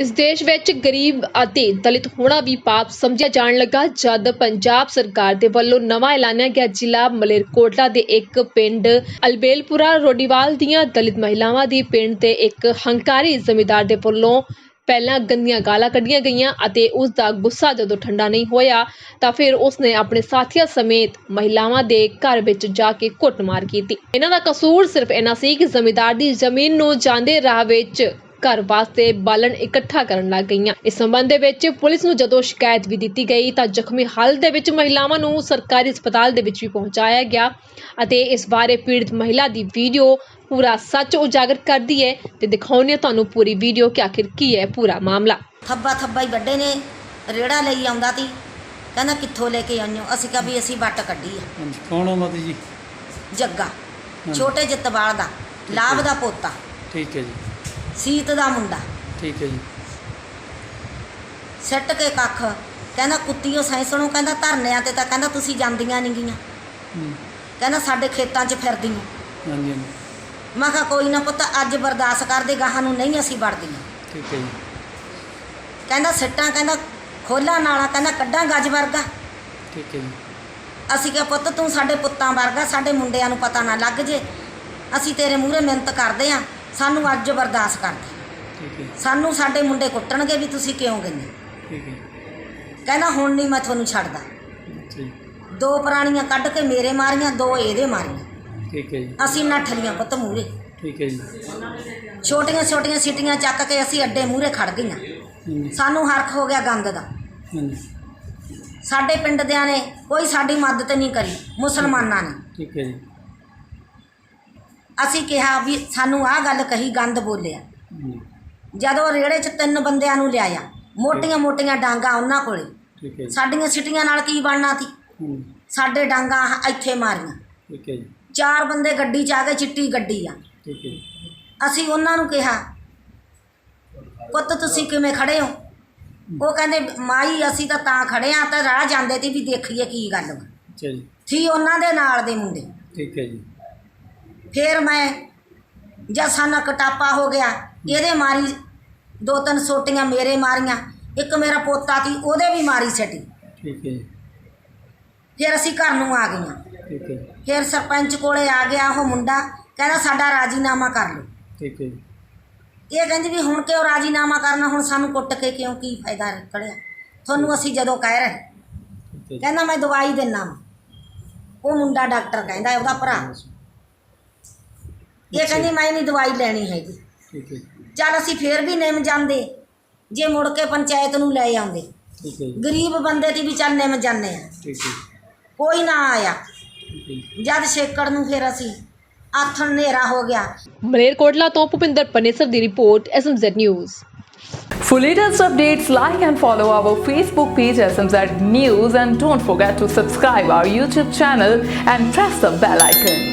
ਇਸ ਦੇਸ਼ ਵਿੱਚ ਗਰੀਬ ਅਤੇ ਦਲਿਤ ਹੋਣਾ ਵੀ ਪਾਪ ਸਮਝਿਆ ਜਾਣ ਲੱਗਾ, ਜਦ ਪੰਜਾਬ ਸਰਕਾਰ ਦੇ ਵੱਲੋਂ ਨਵਾਂ ਐਲਾਨਿਆ ਗਿਆ ਜ਼ਿਲ੍ਹਾ ਮਲੇਰਕੋਟਲਾ ਦੇ ਇੱਕ ਪਿੰਡ ਅਲਬੇਲਪੁਰਾ ਰੋਡੀਵਾਲ ਦੀਆਂ ਦਲਿਤ ਮਹਿਲਾਵਾਂ ਦੀ ਪਿੰਡ ਤੇ ਇੱਕ ਹੰਕਾਰੀ ਜ਼ਮੀਂਦਾਰ ਦੇ ਵੱਲੋਂ ਪਹਿਲਾਂ ਗੰਦੀਆਂ ਗਾਲਾਂ ਕੱਢੀਆਂ ਗਈਆਂ ਅਤੇ ਉਸ ਦਾ ਗੁੱਸਾ ਜਦੋਂ ਠੰਡਾ ਨਹੀਂ ਹੋਇਆ, ਤਾਂ ਫਿਰ ਉਸਨੇ ਆਪਣੇ ਸਾਥੀਆਂ ਸਮੇਤ ਮਹਿਲਾਵਾਂ ਦੇ ਘਰ ਵਿੱਚ ਜਾ ਕੇ ਕੁੱਟਮਾਰ ਕੀਤੀ। ਇਹਨਾਂ ਦਾ ਕਸੂਰ ਸਿਰਫ ਇਹਨਾਂ ਸੀ ਕਿ ਜ਼ਮੀਂਦਾਰ ਦੀ ਜ਼ਮੀਨ ਨੂੰ ਜਾਂਦੇ ਰਾਹ ਵਿੱਚ ਘਰ ਵਾਸਤੇ ਬਾਲਣ ਇਕੱਠਾ ਕਰਨ ਲੱਗ ਗਈਆਂ। ਇਸ ਸੰਬੰਧ ਦੇ ਵਿੱਚ ਪੁਲਿਸ ਨੂੰ ਜਦੋਂ ਸ਼ਿਕਾਇਤ ਵੀ ਦਿੱਤੀ ਗਈ ਤਾਂ ਜ਼ਖਮੀ ਹਾਲਤ ਦੇ ਵਿੱਚ ਮਹਿਲਾਵਾਂ ਨੂੰ ਸਰਕਾਰੀ ਹਸਪਤਾਲ ਦੇ ਵਿੱਚ ਵੀ ਪਹੁੰਚਾਇਆ ਗਿਆ ਅਤੇ ਇਸ ਬਾਰੇ ਪੀੜਤ ਮਹਿਲਾ ਦੀ ਵੀਡੀਓ ਪੂਰਾ ਸੱਚ ਉਜਾਗਰ ਕਰਦੀ ਹੈ ਤੇ ਦਿਖਾਉਂਦੇ ਹਾਂ ਤੁਹਾਨੂੰ ਪੂਰੀ ਵੀਡੀਓ ਕਿ ਆਖਿਰ ਕੀ ਹੈ ਪੂਰਾ ਮਾਮਲਾ। ਥੱਬਾ ਥੱਬਾ ਹੀ ਵੱਡੇ ਨੇ ਰੇੜਾ ਲਈ ਆਉਂਦਾ ਤੀ ਕਹਿੰਦਾ ਕਿੱਥੋਂ ਲੈ ਕੇ ਆਈਓ ਅਸੀਂ ਕਿਹਾ ਵੀ ਅਸੀਂ ਵੱਟ ਕੱਢੀ ਆ। ਹਾਂਜੀ ਕੌਣ ਹੋ ਮਾਤਾ ਜੀ? ਜੱਗਾ। ਛੋਟੇ ਜੱਤਵਾਲ ਦਾ ਲਾਭ ਦਾ ਪੋਤਾ। ਠੀਕ ਹੈ ਜੀ। ਸੀਤ ਦਾ ਮੁੰਡਾ। ਠੀਕ ਹੈ ਜੀ। ਸਿੱਟ ਕੇ ਕੱਖ। ਕਹਿੰਦਾ ਕੁੱਤੀਓ ਸੈਂਸਣੋਂ ਕਹਿੰਦਾ ਧਰਨਿਆਂ ਤੇ ਤਾਂ ਕਹਿੰਦਾ ਤੁਸੀਂ ਜਾਂਦੀਆਂ ਨਹੀਂ ਗੀਆਂ। ਹੂੰ, ਕਹਿੰਦਾ ਸਾਡੇ ਖੇਤਾਂ 'ਚ ਫਿਰਦੀਆਂ। ਹਾਂਜੀ ਹਾਂਜੀ। ਮੈਂ ਕਿਹਾ ਕੋਈ ਨਾ ਪੁੱਤ ਅੱਜ ਬਰਦਾਸ਼ਤ ਕਰਦੇ ਗਾਹਾਂ ਨੂੰ ਨਹੀਂ ਅਸੀਂ ਵੜਦੀਆਂ। ਠੀਕ ਹੈ ਜੀ। ਕਹਿੰਦਾ ਸਿੱਟਾਂ ਕਹਿੰਦਾ ਖੋਲਾ ਨਾਲਾ ਕਹਿੰਦਾ ਕੱਢਾਂ ਗੱਜ ਵਰਗਾ। ਠੀਕ ਹੈ ਜੀ। ਅਸੀਂ ਕਿਹਾ ਪੁੱਤ ਤੂੰ ਸਾਡੇ ਪੁੱਤਾਂ ਵਰਗਾ ਸਾਡੇ ਮੁੰਡਿਆਂ ਨੂੰ ਪਤਾ ਨਾ ਲੱਗ ਜੇ। ਅਸੀਂ ਤੇਰੇ ਮੂਹਰੇ ਮਿਹਨਤ ਕਰਦੇ ਆ। ਸਾਨੂੰ ਅੱਜ ਬਰਦਾਸ਼ਤ ਕਰ ਦੇ ਠੀਕ ਹੈ। ਸਾਨੂੰ ਸਾਡੇ ਮੁੰਡੇ ਕੁੱਟਣਗੇ ਵੀ ਤੁਸੀਂ ਕਿਉਂ ਗਏ ਠੀਕ ਹੈ। ਕਹਿੰਦਾ ਹੁਣ ਨਹੀਂ ਮੈਂ ਤੁਹਾਨੂੰ ਛੱਡਦਾ। ਜੀ। ਦੋ ਪ੍ਰਾਣੀਆਂ ਕੱਢ ਕੇ ਮੇਰੇ ਮਾਰੀਆਂ ਦੋ ਇਹਦੇ ਮਾਰੀਆਂ। ਠੀਕ ਹੈ ਜੀ। ਅਸੀਂ ਨੱਠ ਲੀਆਂ ਪੁੱਤ ਮੂਹਰੇ। ਠੀਕ ਹੈ ਜੀ। ਛੋਟੀਆਂ ਛੋਟੀਆਂ ਸਿੱਟੀਆਂ ਚੱਕ ਕੇ ਅਸੀਂ ਅੱਡੇ ਮੂਹਰੇ ਖੜ ਗਈਆਂ। ਹਾਂਜੀ। ਸਾਨੂੰ ਹਰਖ ਹੋ ਗਿਆ ਗੰਦ ਦਾ। ਹਾਂਜੀ। ਸਾਡੇ ਪਿੰਡ ਦਿਆਂ ਨੇ ਕੋਈ ਸਾਡੀ ਮਦਦ ਨਹੀਂ ਕਰੀ ਮੁਸਲਮਾਨਾਂ ਨੇ। ਠੀਕ ਹੈ ਜੀ। ਅਸੀਂ ਕਿਹਾ ਵੀ ਸਾਨੂੰ ਆਹ ਗੱਲ ਕਹੀ ਗੰਦ ਬੋਲਿਆ। ਹਾਂਜੀ, ਜਦੋਂ ਰੇੜੇ 'ਚ ਤਿੰਨ ਬੰਦਿਆਂ ਨੂੰ ਲਿਆਇਆ ਮੋਟੀਆਂ ਮੋਟੀਆਂ ਡਾਂਗਾ ਉਹਨਾਂ ਕੋਲੇ। ਠੀਕ ਹੈ ਜੀ। ਸਾਡੀਆਂ ਸਿੱਟੀਆਂ ਨਾਲ ਕੀ ਬਣਨਾ ਸੀ? ਸਾਡੇ ਡਾਂਗਾ ਇੱਥੇ ਮਾਰੀਆਂ। ਠੀਕ ਹੈ ਜੀ। ਚਾਰ ਬੰਦੇ ਗੱਡੀ 'ਚ ਆ ਗਏ ਚਿੱਟੀ ਗੱਡੀ ਆ। ਠੀਕ ਹੈ ਜੀ। ਅਸੀਂ ਉਹਨਾਂ ਨੂੰ ਕਿਹਾ ਪੁੱਤ ਤੁਸੀਂ ਕਿਵੇਂ ਖੜੇ ਹੋ? ਉਹ ਕਹਿੰਦੇ ਮਾਈ ਅਸੀਂ ਤਾਂ ਤਾਂ ਖੜੇ ਆ ਤਾਂ ਰਾਹ ਜਾਂਦੇ ਤੇ ਵੀ ਦੇਖੀਏ ਕੀ ਗੱਲ ਵਾ। ਅੱਛਾ ਜੀ। ਸੀ ਉਹਨਾਂ ਦੇ ਨਾਲ ਦੇ ਮੁੰਡੇ। ਠੀਕ ਹੈ ਜੀ। ਫਿਰ ਮੈਂ ਜਦ ਸਾਨਾ ਕਟਾਪਾ ਹੋ ਗਿਆ ਇਹਦੇ ਮਾਰੀ ਦੋ ਤਿੰਨ ਸੋਟੀਆਂ ਮੇਰੇ ਮਾਰੀਆਂ ਇੱਕ ਮੇਰਾ ਪੋਤਾ ਸੀ ਉਹਦੇ ਵੀ ਮਾਰੀ ਸੱਟੀ। ਠੀਕ ਹੈ ਜੀ। ਫਿਰ ਅਸੀਂ ਘਰ ਨੂੰ ਆ ਗਈਆਂ। ਠੀਕ ਹੈ ਜੀ। ਫਿਰ ਸਰਪੰਚ ਕੋਲੇ ਆ ਗਿਆ ਉਹ ਮੁੰਡਾ ਕਹਿੰਦਾ ਸਾਡਾ ਰਾਜੀਨਾਮਾ ਕਰ ਲਓ। ਠੀਕ ਹੈ ਜੀ। ਇਹ ਕਹਿੰਦੀ ਵੀ ਹੁਣ ਕਿਉਂ ਰਾਜੀਨਾਮਾ ਕਰਨਾ ਹੁਣ ਸਾਨੂੰ ਕੁੱਟ ਕੇ ਕਿਉਂ ਕੀ ਫਾਇਦਾ ਨਿਕਲਿਆ ਤੁਹਾਨੂੰ ਅਸੀਂ ਜਦੋਂ ਕਹਿ ਰਹੇ ਜੀ। ਕਹਿੰਦਾ ਮੈਂ ਦਵਾਈ ਵਾਂ। ਉਹ ਮੁੰਡਾ ਡਾਕਟਰ ਕਹਿੰਦਾ ਉਹਦਾ ਭਰਾ। ਇਹ ਕਹਿੰਦੀ ਮੈਂ ਨਹੀਂ ਦਵਾਈ ਲੈਣੀ ਹੈਗੀ। ਠੀਕ ਹੈ ਚੱਲ ਅਸੀਂ ਫੇਰ ਵੀ ਨਿਮ ਜਾਂਦੇ। ਜੇ ਮੁੜ ਕੇ ਪੰਚਾਇਤ ਨੂੰ ਲੈ ਆਉਂਦੇ। ਠੀਕ ਹੈ ਗਰੀਬ ਬੰਦੇ ਦੀ ਵੀ ਚੱਲ ਨਿਮ ਜਾਂਦੇ ਆ। ਠੀਕ ਹੈ ਕੋਈ ਨਾ ਆਇਆ। ਜਦ ਛੇਕੜ ਨੂੰ ਫੇਰ ਅਸੀਂ ਆਥਣ ਹਨੇਰਾ ਹੋ ਗਿਆ। ਮਲੇਰਕੋਟਲਾ ਤੋਂ ਭੁਪਿੰਦਰ ਪਨੇਸਰ ਦੀ report SMZ news For latest updates, like and follow our Facebook page SMZ News and don't forget to subscribe our YouTube channel and press the bell icon.